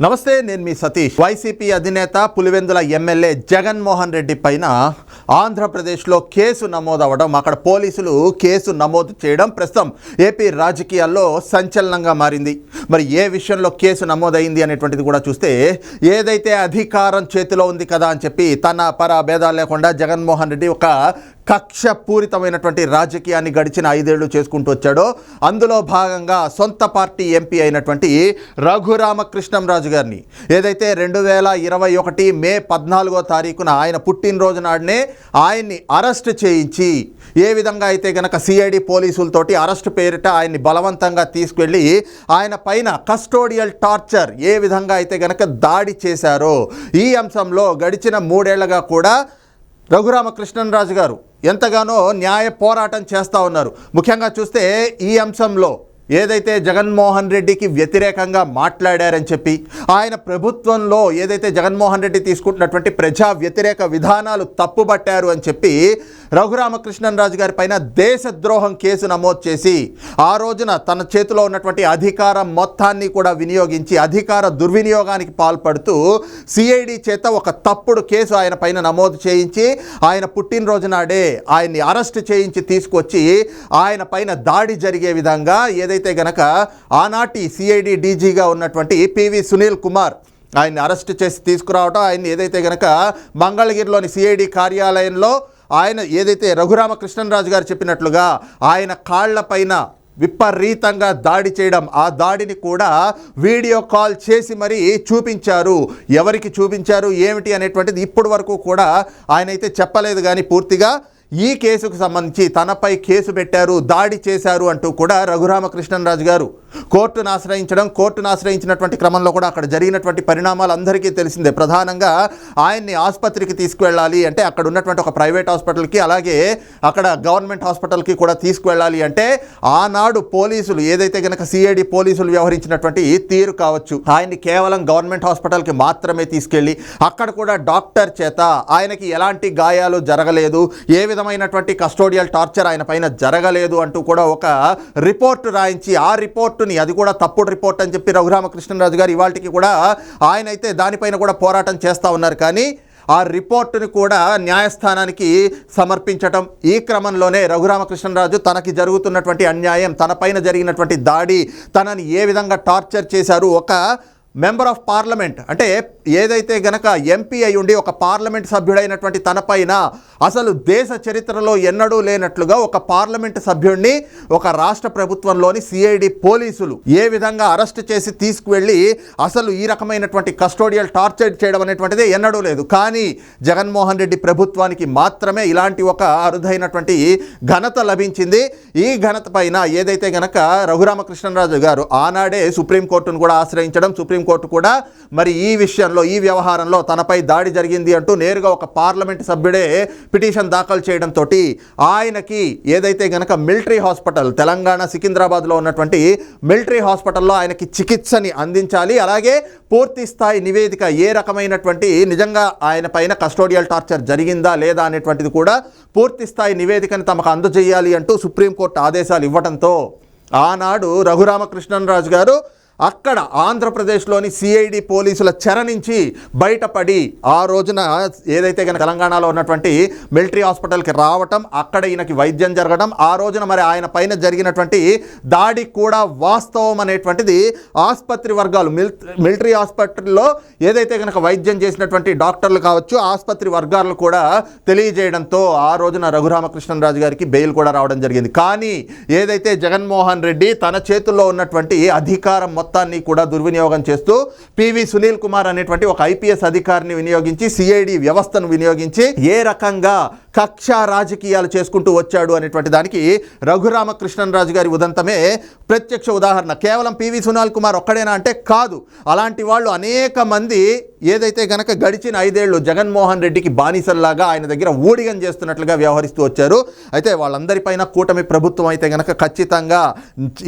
నమస్తే నేను మీ సతీష్. వైసీపీ అధినేత పులివెందుల ఎమ్మెల్యే జగన్మోహన్ రెడ్డి పైన ఆంధ్రప్రదేశ్లో కేసు నమోదవడం అక్కడ పోలీసులు కేసు నమోదు చేయడం ప్రస్తుతం ఏపీ రాజకీయాల్లో సంచలనంగా మారింది. మరి ఏ విషయంలో కేసు నమోదైంది అనేటువంటిది కూడా చూస్తే ఏదైతే అధికారం చేతిలో ఉంది కదా అని చెప్పి తన పర భేదాలు లేకుండా జగన్మోహన్ రెడ్డి ఒక కక్షపూరితమైనటువంటి రాజకీయాన్ని గడిచిన ఐదేళ్ళు చేసుకుంటూ వచ్చాడో. అందులో భాగంగా సొంత పార్టీ ఎంపీ అయినటువంటి రఘురామకృష్ణంరాజు గారిని ఏదైతే రెండు వేల ఇరవై ఒకటి మే పద్నాలుగో తారీఖున ఆయన పుట్టినరోజు నాడనే ఆయన్ని అరెస్ట్ చేయించి ఏ విధంగా అయితే గనక సిఐడి పోలీసులతోటి అరెస్ట్ పేరిట ఆయన్ని బలవంతంగా తీసుకెళ్ళి ఆయన పైన కస్టోడియల్ టార్చర్ ఏ విధంగా అయితే గనక దాడి చేశారో ఈ అంశంలో గడిచిన మూడేళ్ళగా కూడా రఘురామకృష్ణరాజు గారు ఎంతగానో న్యాయ పోరాటం చేస్తూ ఉన్నారు ముఖ్యంగా చూస్తే ఈ అంశంలో ఏదైతే జగన్మోహన్ రెడ్డికి వ్యతిరేకంగా మాట్లాడారని చెప్పి ఆయన ప్రభుత్వంలో ఏదైతే జగన్మోహన్ రెడ్డి తీసుకుంటున్నటువంటి ప్రజా వ్యతిరేక విధానాలు తప్పుబట్టారు అని చెప్పి రఘురామకృష్ణరాజు గారి పైన దేశద్రోహం కేసు నమోదు చేసి ఆ రోజున తన చేతిలో ఉన్నటువంటి అధికారం మొత్తాన్ని కూడా వినియోగించి అధికార దుర్వినియోగానికి పాల్పడుతూ సిఐడి చేత ఒక తప్పుడు కేసు ఆయన పైన నమోదు చేయించి ఆయన పుట్టినరోజు నాడే ఆయన్ని అరెస్ట్ చేయించి తీసుకొచ్చి ఆయన పైన దాడి జరిగే విధంగా ఏదైతే గనక ఆనాటి సిఐడి డీజీగా ఉన్నటువంటి పివి సునీల్ కుమార్ ఆయన్ని అరెస్ట్ చేసి తీసుకురావటం ఆయన్ని ఏదైతే గనక మంగళగిరిలోని సిఐడి కార్యాలయంలో ఆయన ఏదైతే రఘురామకృష్ణరాజు గారు చెప్పినట్లుగా ఆయన కాళ్ళపైన విపరీతంగా దాడి చేయడం ఆ దాడిని కూడా వీడియో కాల్ చేసి మరీ చూపించారు. ఎవరికి చూపించారు ఏమిటి అనేటువంటిది ఇప్పటి వరకు కూడా ఆయన అయితే చెప్పలేదు కానీ పూర్తిగా ఈ కేసుకు సంబంధించి తనపై కేసు పెట్టారు దాడి చేశారు అంటూ కూడా రఘురామకృష్ణరాజు గారు కోర్టును ఆశ్రయించడం కోర్టును ఆశ్రయించినటువంటి క్రమంలో కూడా అక్కడ జరిగినటువంటి పరిణామాలు అందరికీ తెలిసిందే. ప్రధానంగా ఆయన్ని ఆసుపత్రికి తీసుకువెళ్ళాలి అంటే అక్కడ ఉన్నటువంటి ఒక ప్రైవేట్ హాస్పిటల్కి అలాగే అక్కడ గవర్నమెంట్ హాస్పిటల్కి కూడా తీసుకువెళ్ళాలి అంటే ఆనాడు పోలీసులు ఏదైతే గనక సిఐడి పోలీసులు వ్యవహరించినటువంటి తీరు కావచ్చు ఆయన్ని కేవలం గవర్నమెంట్ హాస్పిటల్కి మాత్రమే తీసుకెళ్ళి అక్కడ కూడా డాక్టర్ చేత ఆయనకి ఎలాంటి గాయాలు జరగలేదు ఏ విధమైనటువంటి కస్టోడియల్ టార్చర్ ఆయన పైన జరగలేదు అంటూ కూడా ఒక రిపోర్ట్ రాయించి ఆ రిపోర్టుని అది కూడా తప్పుడు రిపోర్ట్ అని చెప్పి రఘురామకృష్ణరాజు గారు ఇవాళకి కూడా ఆయన అయితే దానిపైన కూడా పోరాటం చేస్తూ ఉన్నారు. కానీ ఆ రిపోర్టుని కూడా న్యాయస్థానానికి సమర్పించటం ఈ క్రమంలోనే రఘురామకృష్ణరాజు తనకి జరుగుతున్నటువంటి అన్యాయం తనపైన జరిగినటువంటి దాడి తనని ఏ విధంగా టార్చర్ చేశారు ఒక మెంబర్ ఆఫ్ పార్లమెంట్ అంటే ఏదైతే గనక ఎంపీ అయి ఉండి ఒక పార్లమెంట్ సభ్యుడైనటువంటి తనపైన అసలు దేశ చరిత్రలో ఎన్నడూ లేనట్లుగా ఒక పార్లమెంట్ సభ్యుడిని ఒక రాష్ట్ర ప్రభుత్వంలోని సిఐడి పోలీసులు ఏ విధంగా అరెస్ట్ చేసి తీసుకువెళ్ళి అసలు ఈ రకమైనటువంటి కస్టోడియల్ టార్చర్ చేయడం అనేటువంటిది ఎన్నడూ లేదు. కానీ జగన్మోహన్ రెడ్డి ప్రభుత్వానికి మాత్రమే ఇలాంటి ఒక అరుదైనటువంటి ఘనత లభించింది. ఈ ఘనత పైన ఏదైతే గనక రఘురామకృష్ణరాజు గారు ఆనాడే సుప్రీంకోర్టును కూడా ఆశ్రయించడం సుప్రీంకోర్టు కూడా మరి ఈ విషయంలో ఈ వ్యవహారంలో తనపై దాడి జరిగింది అంటూ నేరుగా ఒక పార్లమెంట్ సభ్యుడే పిటిషన్ దాఖలు చేయడంతో ఆయనకి ఏదైతే గనక మిలిటరీ హాస్పిటల్ తెలంగాణ సికింద్రాబాద్లో ఉన్నటువంటి మిలిటరీ హాస్పిటల్లో ఆయనకి చికిత్సని అందించాలి. అలాగే పూర్తి స్థాయి నివేదిక ఏ రకమైనటువంటి నిజంగా ఆయన పైన కస్టోడియల్ టార్చర్ జరిగిందా లేదా అనేటువంటిది కూడా పూర్తి స్థాయి నివేదికను తమకు అందజేయాలి అంటూ సుప్రీంకోర్టు ఆదేశాలు ఇవ్వడంతో ఆనాడు రఘురామకృష్ణరాజు గారు అక్కడ ఆంధ్రప్రదేశ్లోని సిఐడి పోలీసుల చెర నుంచి బయటపడి ఆ రోజున ఏదైతే కనుక తెలంగాణలో ఉన్నటువంటి మిలిటరీ హాస్పిటల్కి రావటం అక్కడ ఈయనకి వైద్యం జరగడం ఆ రోజున మరి ఆయన పైన జరిగినటువంటి దాడి కూడా వాస్తవం అనేటువంటిది ఆసుపత్రి వర్గాలు మిల్ మిలిటరీ హాస్పిటల్లో ఏదైతే కనుక వైద్యం చేసినటువంటి డాక్టర్లు కావచ్చు ఆసుపత్రి వర్గాలు కూడా తెలియజేయడంతో ఆ రోజున రఘురామకృష్ణరాజు గారికి బెయిల్ కూడా రావడం జరిగింది. కానీ ఏదైతే జగన్మోహన్ రెడ్డి తన చేతుల్లో ఉన్నటువంటి అధికారం మొత్తాన్ని కూడా దుర్వినియోగం చేస్తూ పివి సునీల్ కుమార్ అనేటువంటి ఒక ఐపీఎస్ అధికారిని వినియోగించి సిఐడి వ్యవస్థను వినియోగించి ఏ రకంగా కక్ష రాజకీయాలు చేసుకుంటూ వచ్చాడు అనేటువంటి దానికి రఘురామకృష్ణరాజు గారి ఉదంతమే ప్రత్యక్ష ఉదాహరణ. కేవలం పివి సునాల్ కుమార్ ఒక్కడేనా అంటే కాదు. అలాంటి వాళ్ళు అనేక మంది ఏదైతే గనక గడిచిన ఐదేళ్ళు జగన్మోహన్ రెడ్డికి బానిసల్లాగా ఆయన దగ్గర ఊడిగం చేస్తున్నట్లుగా వ్యవహరిస్తూ వచ్చారు. అయితే వాళ్ళందరిపైన కూటమి ప్రభుత్వం అయితే గనక ఖచ్చితంగా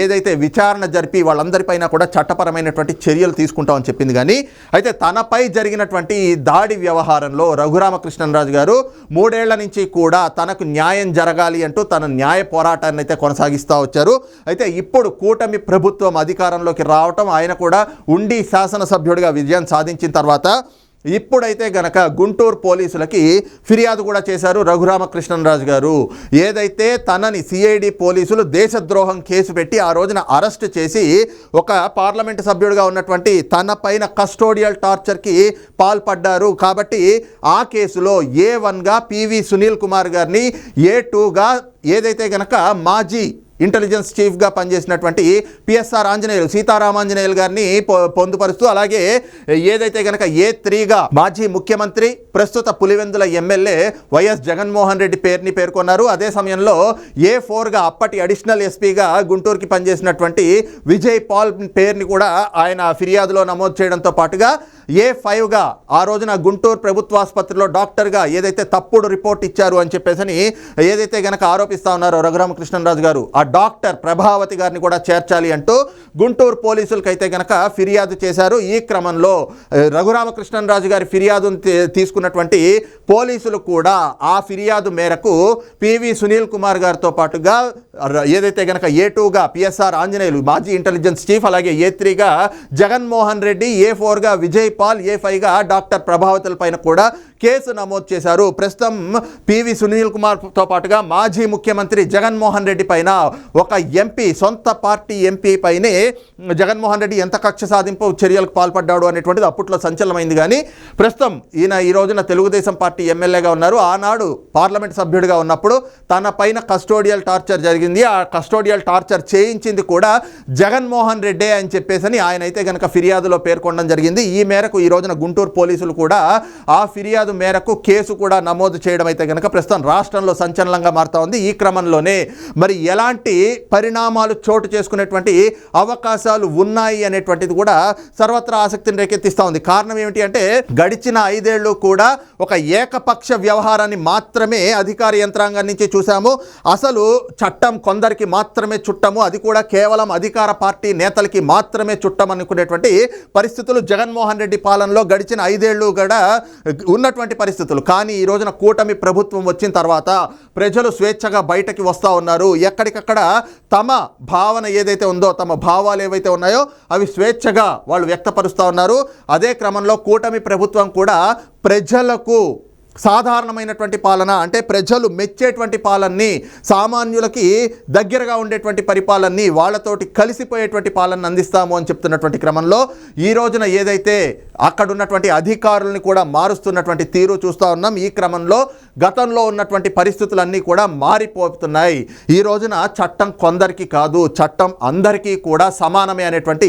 ఏదైతే విచారణ జరిపి వాళ్ళందరిపైన కూడా చట్టపరమైనటువంటి చర్యలు తీసుకుంటామని చెప్పింది కానీ అయితే తనపై జరిగినటువంటి ఈ దాడి వ్యవహారంలో రఘురామకృష్ణరాజు గారు మూడేళ్ళ నుంచి కూడా తనకు న్యాయం జరగాలి అంటూ తన న్యాయ పోరాటాన్ని అయితే కొనసాగిస్తూ వచ్చారు. అయితే ఇప్పుడు కూటమి ప్రభుత్వం అధికారంలోకి రావటం ఆయన కూడా ఉండి శాసనసభ్యుడిగా విజయం సాధించిన తర్వాత ఇప్పుడైతే గనక గుంటూరు పోలీసులకి ఫిర్యాదు కూడా చేశారు రఘురామకృష్ణరాజు గారు. ఏదైతే తనని సిఐడి పోలీసులు దేశద్రోహం కేసు పెట్టి ఆ రోజున అరెస్ట్ చేసి ఒక పార్లమెంటు సభ్యుడిగా ఉన్నటువంటి తన పైన కస్టోడియల్ టార్చర్కి పాల్పడ్డారు. కాబట్టి ఆ కేసులో ఏ వన్గా పివి సునీల్ కుమార్ గారిని ఏ టూగా ఏదైతే గనక మాజీ ఇంటెలిజెన్స్ చీఫ్గా పనిచేసినటువంటి పిఎస్ఆర్ ఆంజనేయులు సీతారామాంజనేయులు గారిని పొ- పొందుపరుస్తూ అలాగే ఏదైతే గనక ఏ త్రీగా మాజీ ముఖ్యమంత్రి ప్రస్తుత పులివెందుల ఎమ్మెల్యే వైఎస్ జగన్మోహన్ రెడ్డి పేరుని పేర్కొన్నారు. అదే సమయంలో ఏ ఫోర్గా అప్పటి అడిషనల్ ఎస్పీగా గుంటూరుకి పనిచేసినటువంటి విజయ్ పాల్ పేరుని కూడా ఆయన ఫిర్యాదులో నమోదు చేయడంతో పాటుగా ఏ ఫైవ్గా ఆ రోజున గుంటూరు ప్రభుత్వాసుపత్రిలో డాక్టర్గా ఏదైతే తప్పుడు రిపోర్ట్ ఇచ్చారు అని చెప్పేసి ఏదైతే గనక ఆరోపిస్తా ఉన్నారో రఘురామకృష్ణరాజు గారు ఆ డాక్టర్ ప్రభావతి గారిని కూడా చేర్చాలి అంటూ గుంటూరు పోలీసులకైతే గనక ఫిర్యాదు చేశారు. ఈ క్రమంలో రఘురామకృష్ణరాజు గారి ఫిర్యాదును తీసుకున్నటువంటి పోలీసులు కూడా ఆ ఫిర్యాదు మేరకు పివి సునీల్ కుమార్ గారితో పాటుగా ఏదైతే గనక ఏ టూగా పిఎస్ఆర్ ఆంజనేయులు మాజీ ఇంటెలిజెన్స్ చీఫ్ అలాగే ఏ త్రీగా జగన్మోహన్ రెడ్డి ఏ ఫోర్గా విజయ్ పాల్ ఏ ఫైవ్గా డాక్టర్ ప్రభావతుల పైన కూడా కేసు నమోదు చేశారు. ప్రస్తుతం పివి సునీల్ కుమార్తో పాటుగా మాజీ ముఖ్యమంత్రి జగన్మోహన్ రెడ్డి పైన ఒక ఎంపీ సొంత పార్టీ ఎంపీ పైనే జగన్మోహన్ రెడ్డి ఎంత కక్ష సాధింపు చర్యలకు పాల్పడ్డాడు అనేటువంటిది అప్పట్లో సంచలనమైంది. కానీ ప్రస్తుతం ఈయన ఈ రోజున తెలుగుదేశం పార్టీ ఎమ్మెల్యేగా ఉన్నారు. ఆనాడు పార్లమెంట్ సభ్యుడిగా ఉన్నప్పుడు తన పైన కస్టోడియల్ టార్చర్ జరిగింది. ఆ కస్టోడియల్ టార్చర్ చేయించింది కూడా జగన్మోహన్ రెడ్డే అని చెప్పేసి ఆయన అయితే కనుక ఫిర్యాదులో పేర్కొనడం జరిగింది. ఈ మేరకు ఈ రోజున గుంటూరు పోలీసులు కూడా ఆ ఫిర్యాదు మేరకు కేసు కూడా నమోదు చేయడం అయితే కనుక ప్రస్తుతం రాష్ట్రంలో సంచలనంగా మారుతా ఉంది. ఈ క్రమంలోనే మరి ఎలాంటి పరిణామాలు చోటు చేసుకునేటువంటి అవకాశాలు ఉన్నాయి అనేటువంటిది కూడా సర్వత్రా ఆసక్తిని రేకెత్తిస్తూ ఉంది. కారణం ఏమిటి అంటే గడిచిన ఐదేళ్ళు కూడా ఒక ఏకపక్ష వ్యవహారాన్ని మాత్రమే అధికార యంత్రాంగం నుంచి చూసాము అసలు చట్టం కొందరికి మాత్రమే చుట్టము. అది కూడా కేవలం అధికార పార్టీ నేతలకి మాత్రమే చుట్టం అనుకునేటువంటి పరిస్థితులు జగన్మోహన్ రెడ్డి పాలనలో గడిచిన ఐదేళ్ళు కూడా ఉన్నట్టు ఉన్నటువంటి పరిస్థితులు. కానీ ఈ రోజున కూటమి ప్రభుత్వం వచ్చిన తర్వాత ప్రజలు స్వేచ్ఛగా బయటకి వస్తూ ఉన్నారు. ఎక్కడికక్కడ తమ భావన ఏదైతే ఉందో తమ భావాలు ఏవైతే ఉన్నాయో అవి స్వేచ్ఛగా వాళ్ళు వ్యక్తపరుస్తూ ఉన్నారు. అదే క్రమంలో కూటమి ప్రభుత్వం కూడా ప్రజలకు సాధారణమైనటువంటి పాలన అంటే ప్రజలు మెచ్చేటువంటి పాలనని సామాన్యులకి దగ్గరగా ఉండేటువంటి పరిపాలనని వాళ్ళతోటి కలిసిపోయేటువంటి పాలన అందిస్తాము అని చెప్తున్నటువంటి క్రమంలో ఈ రోజున ఏదైతే అక్కడ ఉన్నటువంటి అధికారుల్ని కూడా మారుస్తున్నటువంటి తీరు చూస్తూ ఉన్నాం. ఈ క్రమంలో గతంలో ఉన్నటువంటి పరిస్థితులన్నీ కూడా మారిపోతున్నాయి. ఈ రోజున చట్టం కొందరికి కాదు చట్టం అందరికీ కూడా సమానమే అనేటువంటి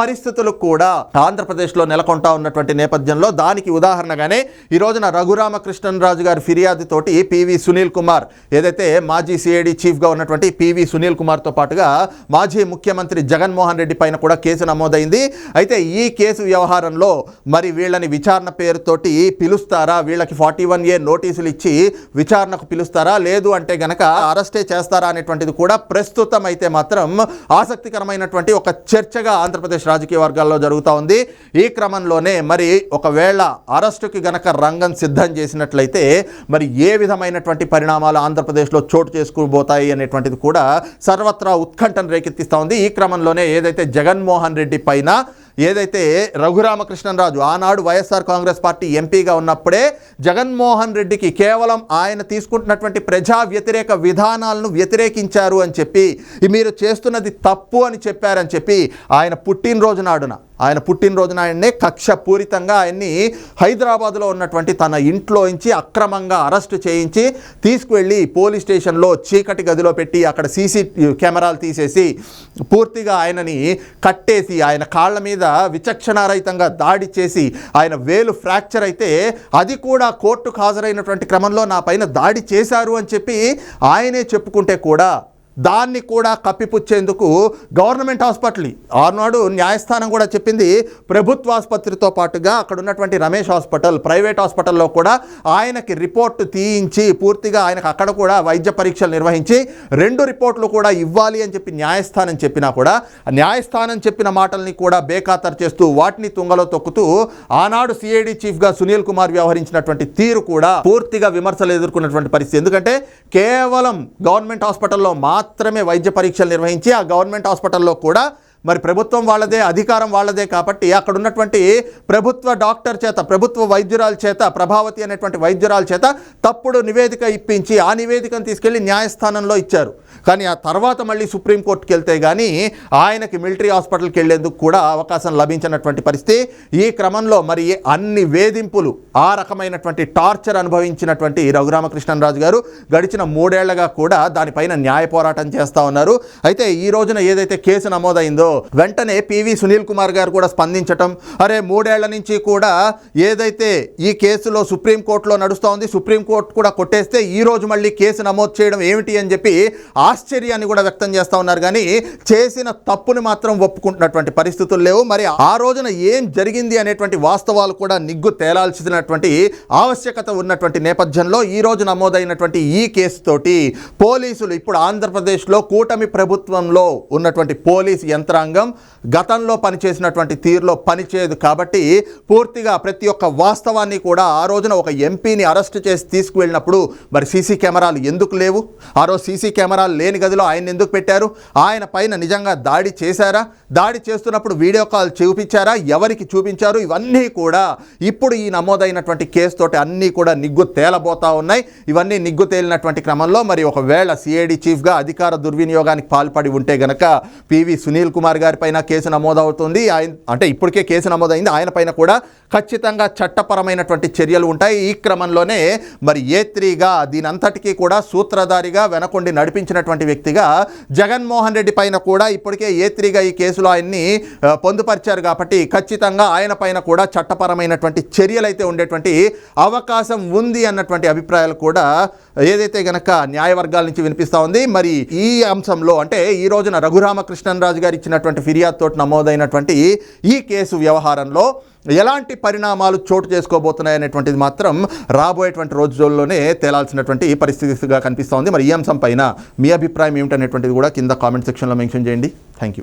పరిస్థితులు కూడా ఆంధ్రప్రదేశ్లో నెలకొంటా ఉన్నటువంటి నేపథ్యంలో దానికి ఉదాహరణగానే ఈ రోజున రఘురామ రామకృష్ణరాజు గారి ఫిర్యాదుతోటి పివి సునీల్ కుమార్ ఏదైతే మాజీ సిఐడి చీఫ్గా ఉన్నటువంటి పివి సునీల్ కుమార్తో పాటుగా మాజీ ముఖ్యమంత్రి జగన్మోహన్ రెడ్డి పైన కూడా కేసు నమోదైంది. అయితే ఈ కేసు వ్యవహారంలో మరి వీళ్ళని విచారణ పేరుతోటి పిలుస్తారా? వీళ్ళకి ఫార్టీ వన్ ఏ నోటీసులు ఇచ్చి విచారణకు పిలుస్తారా? లేదు అంటే గనక అరెస్టే చేస్తారా అనేటువంటిది కూడా ప్రస్తుతం అయితే మాత్రం ఆసక్తికరమైనటువంటి ఒక చర్చగా ఆంధ్రప్రదేశ్ రాజకీయ వర్గాల్లో జరుగుతూ ఉంది. ఈ క్రమంలోనే మరి ఒకవేళ అరెస్టుకి గనక రంగం సిద్ధం చేసి చేసినట్లయితే మరి ఏ విధమైనటువంటి పరిణామాలు ఆంధ్రప్రదేశ్లో చోటు చేసుకోబోతాయి అనేటువంటిది కూడా సర్వత్రా ఉత్కంఠను రేకెత్తిస్తూ ఉంది. ఈ క్రమంలోనే ఏదైతే జగన్మోహన్ రెడ్డి పైన ఏదైతే రఘురామకృష్ణరాజు ఆనాడు వైఎస్ఆర్ కాంగ్రెస్ పార్టీ ఎంపీగా ఉన్నప్పుడే జగన్మోహన్ రెడ్డికి కేవలం ఆయన తీసుకుంటున్నటువంటి ప్రజా వ్యతిరేక విధానాలను వ్యతిరేకించారు అని చెప్పి మీరు చేస్తున్నది తప్పు అని చెప్పారని చెప్పి ఆయన పుట్టినరోజు నాడున ఆయన పుట్టినరోజున ఆయన్నే కక్ష పూరితంగా ఆయన్ని హైదరాబాద్లో ఉన్నటువంటి తన ఇంట్లోంచి అక్రమంగా అరెస్టు చేయించి తీసుకువెళ్ళి పోలీస్ స్టేషన్లో చీకటి గదిలో పెట్టి అక్కడ సీసీ కెమెరాలు తీసేసి పూర్తిగా ఆయనని కట్టేసి ఆయన కాళ్ళ మీద విచక్షణారహితంగా దాడి చేసి ఆయన వేలు ఫ్రాక్చర్ అయితే అది కూడా కోర్టుకు హాజరైనటువంటి క్రమంలో నా పైన దాడి చేశారు అని చెప్పి ఆయనే చెప్పుకుంటే కూడా దాన్ని కూడా కప్పిపుచ్చేందుకు గవర్నమెంట్ హాస్పిటల్ ఆనాడు న్యాయస్థానం కూడా చెప్పింది ప్రభుత్వ ఆసుపత్రితో పాటుగా అక్కడ ఉన్నటువంటి రమేష్ హాస్పిటల్ ప్రైవేట్ హాస్పిటల్లో కూడా ఆయనకి రిపోర్టు తీయించి పూర్తిగా ఆయనకు అక్కడ కూడా వైద్య పరీక్షలు నిర్వహించి రెండు రిపోర్ట్లు కూడా ఇవ్వాలి అని చెప్పి న్యాయస్థానం చెప్పినా కూడా న్యాయస్థానం చెప్పిన మాటల్ని కూడా బేఖాతరు చేస్తూ వాటిని తుంగలో తొక్కుతూ ఆనాడు సిఐడి చీఫ్గా సునీల్ కుమార్ వ్యవహరించినటువంటి తీరు కూడా పూర్తిగా విమర్శలు ఎదుర్కొన్నటువంటి పరిస్థితి. ఎందుకంటే కేవలం గవర్నమెంట్ హాస్పిటల్లో మాత్రమే వైద్య పరీక్షలు నిర్వహించి ఆ గవర్నమెంట్ హాస్పిటల్లో కూడా మరి ప్రభుత్వం వాళ్ళదే అధికారం వాళ్ళదే కాబట్టి అక్కడ ఉన్నటువంటి ప్రభుత్వ డాక్టర్ చేత ప్రభుత్వ వైద్యురాల చేత ప్రభావతి అనేటువంటి వైద్యురాల చేత తప్పుడు నివేదిక ఇప్పించి ఆ నివేదికను తీసుకెళ్ళి న్యాయస్థానంలో ఇచ్చారు. కానీ ఆ తర్వాత మళ్ళీ సుప్రీంకోర్టుకి వెళ్తే కానీ ఆయనకి మిలిటరీ హాస్పిటల్కి వెళ్ళేందుకు కూడా అవకాశం లభించినటువంటి పరిస్థితి. ఈ క్రమంలో మరి అన్ని వేధింపులు ఆ రకమైనటువంటి టార్చర్ అనుభవించినటువంటి రఘురామకృష్ణరాజు గారు గడిచిన మూడేళ్ళగా కూడా దానిపైన న్యాయ పోరాటం చేస్తూ ఉన్నారు. అయితే ఈ రోజున ఏదైతే కేసు నమోదైందో వెంటనే పివి సునీల్ కుమార్ గారు కూడా స్పందించటం. అరే మూడేళ్ళ నుంచి కూడా ఏదైతే ఈ కేసులో సుప్రీంకోర్టులో నడుస్తూ ఉంది సుప్రీంకోర్టు కూడా కొట్టేస్తే ఈ రోజు మళ్ళీ కేసు నమోదు చేయడం ఏమిటి అని చెప్పి ఆశ్చర్యాన్ని కూడా వ్యక్తం చేస్తూ ఉన్నారు. కానీ చేసిన తప్పుని మాత్రం ఒప్పుకుంటున్నటువంటి పరిస్థితులు లేవు. మరి ఆ రోజున ఏం జరిగింది అనేటువంటి వాస్తవాలు కూడా నిగ్గు తేలాల్సినటువంటి ఆవశ్యకత ఉన్నటువంటి నేపథ్యంలో ఈ రోజు నమోదైనటువంటి ఈ కేసు తోటి పోలీసులు ఇప్పుడు ఆంధ్రప్రదేశ్లో కూటమి ప్రభుత్వంలో ఉన్నటువంటి పోలీస్ యంత్రాంగం గతంలో పనిచేసినటువంటి తీరులో పనిచేయదు కాబట్టి పూర్తిగా ప్రతి ఒక్క వాస్తవాన్ని కూడా ఆ రోజున ఒక ఎంపీని అరెస్ట్ చేసి తీసుకువెళ్ళినప్పుడు మరి సీసీ కెమెరాలు ఎందుకు లేవు? ఆ రోజు సీసీ కెమెరాలు లేని గదిలో ఆయన ఎందుకు పెట్టారు? ఆయన పైన నిజంగా దాడి చేశారా? దాడి చేస్తున్నప్పుడు వీడియో కాల్ చూపించారా? ఎవరికి చూపించారు? ఇవన్నీ కూడా ఇప్పుడు ఈ నమోదైనటువంటి కేసుతోటి అన్నీ కూడా నిగ్గు తేలబోతా ఉన్నాయి. ఇవన్నీ నిగ్గు తేలినటువంటి క్రమంలో మరి ఒకవేళ సిఐడి చీఫ్గా అధికార దుర్వినియోగానికి పాల్పడి ఉంటే గనక పివి సునీల్ కుమార్ గారి పైన కేసు నమోదవుతుంది. ఆయన అంటే ఇప్పటికే కేసు నమోదైంది. ఆయన పైన కూడా ఖచ్చితంగా చట్టపరమైనటువంటి చర్యలు ఉంటాయి. ఈ క్రమంలోనే మరి ఏ త్రీగా దీని కూడా సూత్రధారిగా వెనకొండి నడిపించినటువంటి వ్యక్తిగా జగన్మోహన్ రెడ్డి పైన కూడా ఇప్పటికే ఏ త్రీగా ఈ కేసులో ఆయన్ని పొందుపరిచారు కాబట్టి ఖచ్చితంగా ఆయన పైన కూడా చట్టపరమైనటువంటి చర్యలైతే ఉండేటువంటి అవకాశం ఉంది అన్నటువంటి అభిప్రాయాలు కూడా ఏదైతే గనక న్యాయవర్గాల నుంచి వినిపిస్తూ ఉంది. మరి ఈ అంశంలో అంటే ఈ రోజున రఘురామకృష్ణరాజు గారు ఇచ్చినటువంటి ఫిర్యాదుతో నమోదైనటువంటి ఈ కేసు వ్యవహారంలో ఎలాంటి పరిణామాలు చోటు చేసుకోబోతున్నాయి అనేటువంటిది మాత్రం రాబోయేటువంటి రోజుల్లోనే తేలాల్సినటువంటి పరిస్థితిగా కనిపిస్తోంది. మరి ఈ అంశం పైన మీ అభిప్రాయం ఏమిటనేటువంటిది కూడా కింద కామెంట్ సెక్షన్లో మెన్షన్ చేయండి. Thank you